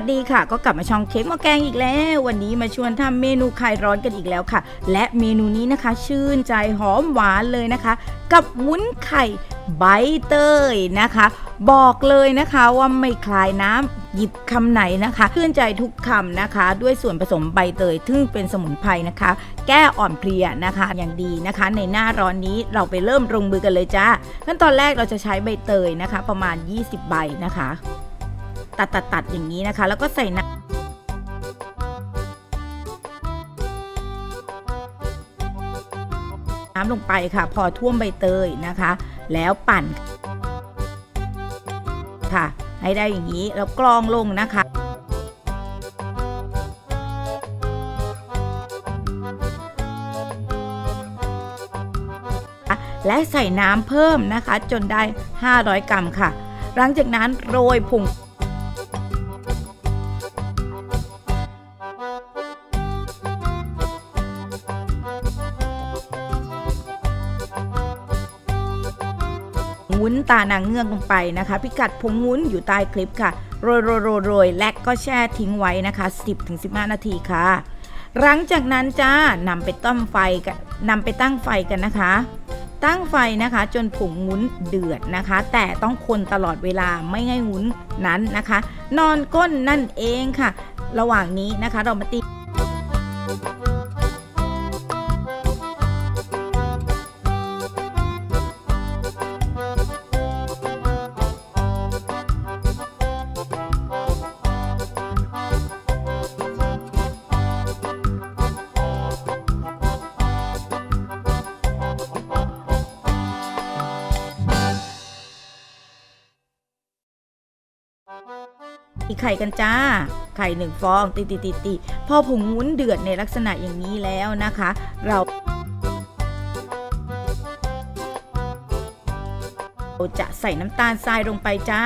วัสดีค่ะ ก็กลับมาช่องเค้กหม้อแกงอีกแล้ว วันนี้มาชวนทำเมนูคลายร้อนกันอีกแล้วค่ะ และเมนูนี้นะคะชื่นใจหอมหวานเลยนะคะ กับวุ้นไข่ใบเตยนะคะ บอกเลยนะคะว่าไม่คลายน้ำหยิบคำไหนนะคะชื่นใจทุกคำนะคะ ด้วยส่วนผสมใบเตยซึ่งเป็นสมุนไพรนะคะ แก้อ่อนเพลียนะคะอย่างดีนะคะ ในหน้าร้อนนี้เราไปเริ่มลงมือกันเลยจ้าขั้นตอนแรกเราจะใช้ใบเตยนะคะ ประมาณ 20 ใบนะคะ ตัดตัดตัดอย่างนี้นะคะ แล้วก็ใส่น้ำน้ำลงไปค่ะ พอท่วมใบเตยนะคะ แล้วปั่นค่ะ ให้ได้อย่างนี้แล้วกรองลงนะคะและใส่น้ำเพิ่มนะคะ จนได้ 500 กรัมค่ะ หลังจากนั้นโรยผง วุ้นตานางเงือกลงไปนะคะ พิกัดผงวุ้นอยู่ใต้คลิปค่ะ โรยโรยโรยโรยและก็แช่ทิ้งไว้นะคะ 10-15 นาทีค่ะ หลังจากนั้นจ้านำไปต้มไฟกันนำไปตั้งไฟกันนะคะ ตั้งไฟนะคะจนผงวุ้นเดือดนะคะ แต่ต้องคนตลอดเวลาไม่ให้วุ้นนั้นนะคะ นอนก้นนั่นเองค่ะ ระหว่างนี้นะคะเรามาตี ไข่กันจ้า ไข่หนึ่งฟองตีตีตีตีพอผงวุ้นเดือดในลักษณะอย่างนี้แล้วนะคะเราเราจะใส่น้ำตาลทรายลงไปจ้า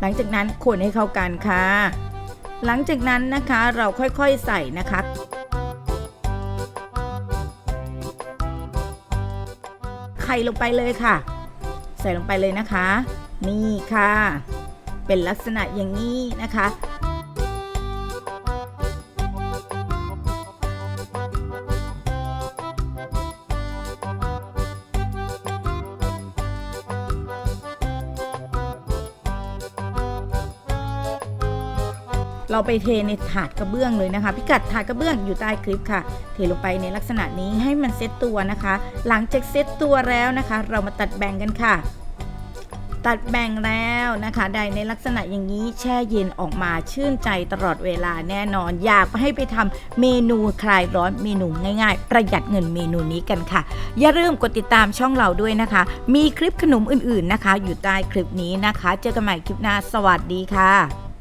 หลังจากนั้นคนให้เข้ากันค่ะ หลังจากนั้นนะคะเราค่อยๆใส่นะคะไข่ลงไปเลยค่ะ ส่ลงไปเลยนะคะ นี่ค่ะ เป็นลักษณะอย่างนี้นะคะ เราไปเทในถาดกระเบื้องเลยนะคะ พิกัดถาดกระเบื้องอยู่ใต้คลิปค่ะ เทลงไปในลักษณะนี้ให้มันเซตตัวนะคะ หลังจากเซตตัวแล้วนะคะ เรามาตัดแบ่งกันค่ะ ตัดแบ่งแล้วนะคะได้ในลักษณะอย่างนี้แช่เย็นออกมาชื่นใจตลอดเวลาแน่นอน อยากให้ไปทำเมนูคลายร้อนเมนูง่ายๆ ประหยัดเงินเมนูนี้กันค่ะ อย่าลืมกดติดตามช่องเราด้วยนะคะ มีคลิปขนมอื่นๆนะคะ อยู่ใต้คลิปนี้นะคะ เจอกันใหม่คลิปหน้าสวัสดีค่ะ